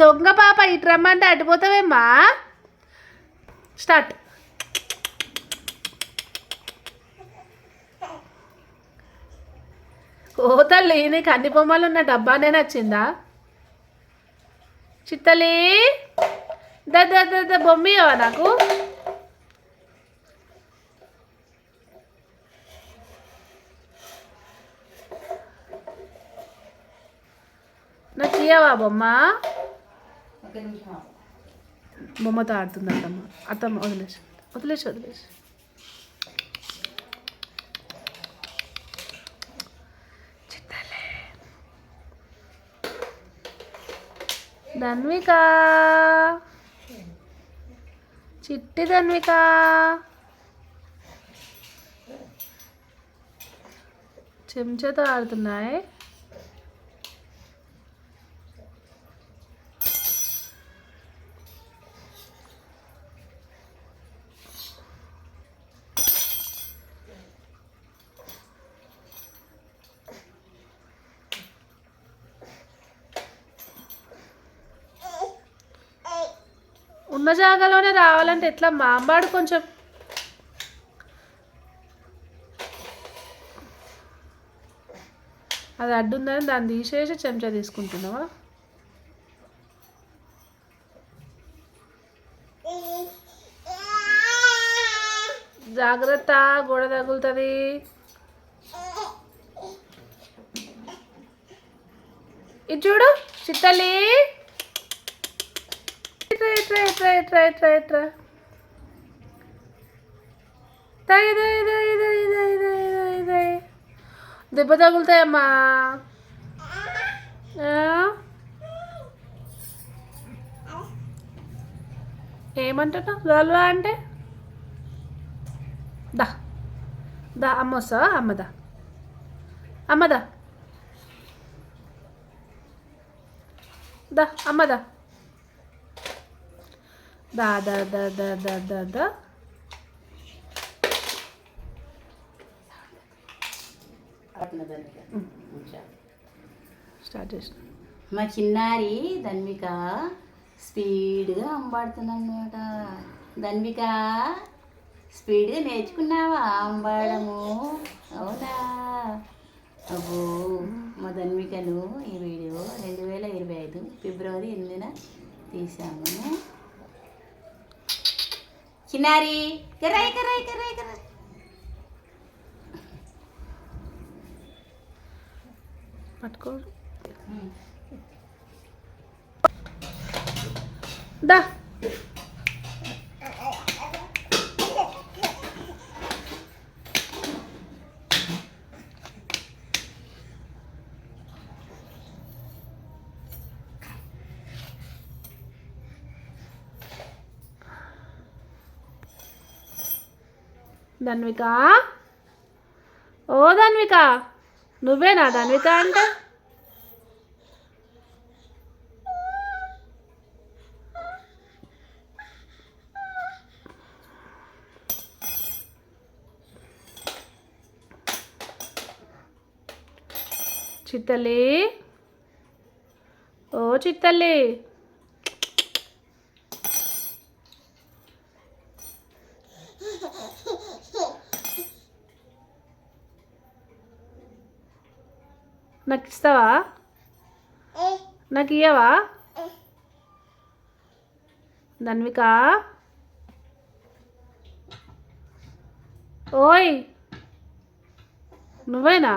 దొంగ పాప ఇటు రమ్మంటే అటుపోతావేమ్మా స్టార్ట్ ఓ తల్లి నీకు అన్ని బొమ్మలు ఉన్న డబ్బానే నచ్చిందా చిత్తలి ద ద ద బొమ్మియవా నాకు నాకు బొమ్మ? బొమ్మతో ఆడుతుంది అత్తమ్మ అత్తమ్మ వదిలేసి వదిలేసి. వదిలేసి ధన్విక. చిట్టి ధన్విక. చెంచాతో ఆడుతున్నాయి. ఉన్న జాగాలోనే రావాలంటే ఎట్లా? మాంబాడు కొంచెం అది అడ్డుందని దాన్ని తీసేసి చెంచా తీసుకుంటున్నావా? జాగ్రత్త గోడ తగులుతుంది. ఇది చూడు చిత్తలి ఇట్రా ఇట్రా ఇట్రా ఇట్రా ఇట్రా ఇట్రా తా ఇదే ఇదే ఇదే ఇదే ఇదే ఇదే ఇదే దెబ్బ తగులుతాయమ్మా. ఏమంటున్నావు? గల్వా అంటే? దా. దా అమ్మ వస్తా అమ్మదా అమ్మదా దా. అమ్మదా దా దా దా దా ఆడుతున్న ధన్విక నిమిషం. స్టార్ట్ చేసిన. మా చిన్నారి ధన్విక స్పీడ్గా అంబాడుతుందన్నమాట. ధన్విక స్పీడ్గా నేర్చుకున్నావా అంబాడము? అవునా? అబ్బో మా ధన్వికను ఈ వీడియో రెండు వేల ఇరవై ఐదు ఫిబ్రవరి ఎనిమిదిన తీసాము. किनारी. कराय कराय करा कराय पटकोड दा. ధన్విక? ఓ ధన్విక నువ్వేనా ధన్విక అంటే? చిత్తల్లి? ఓ చిత్తల్లి నాకు ఇస్తావా నాకు ఇయ్యవా ధన్విక? ఓయ్! నువ్వేనా?